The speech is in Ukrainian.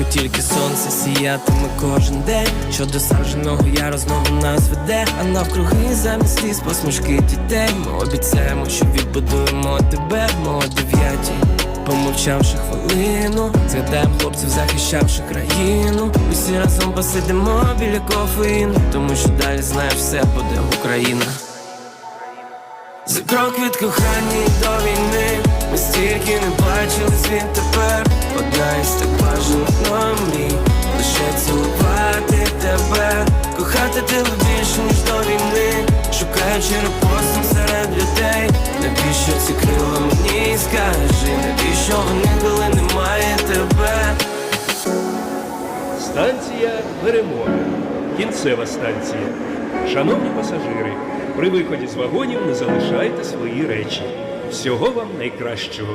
ранку тільки сонце сіятиме кожен день. Що до садженого яру знову нас веде, а навкруги замість сліз посмішки дітей. Ми обіцяємо, що відбудуємо тебе, ми о дев'ятій. Помовчавши хвилину, згадаємо хлопців, захищавши країну. Усі разом посидимо біля кофеїну, тому що далі знаєш, все буде Україна. За крок від кохання до війни Ми стільки не бачили світ тепер Одна із так бажаних нам Лише цілувати тебе Кохати тебе більше, ніж до війни Шукаючи репостом серед людей Навіщо ці крила мені скажи Навіщо вони, коли немає тебе Станція Перемога. Кінцева станція. Шановні пасажири, при виході з вагонів не залишайте свої речі. Всього вам найкращого.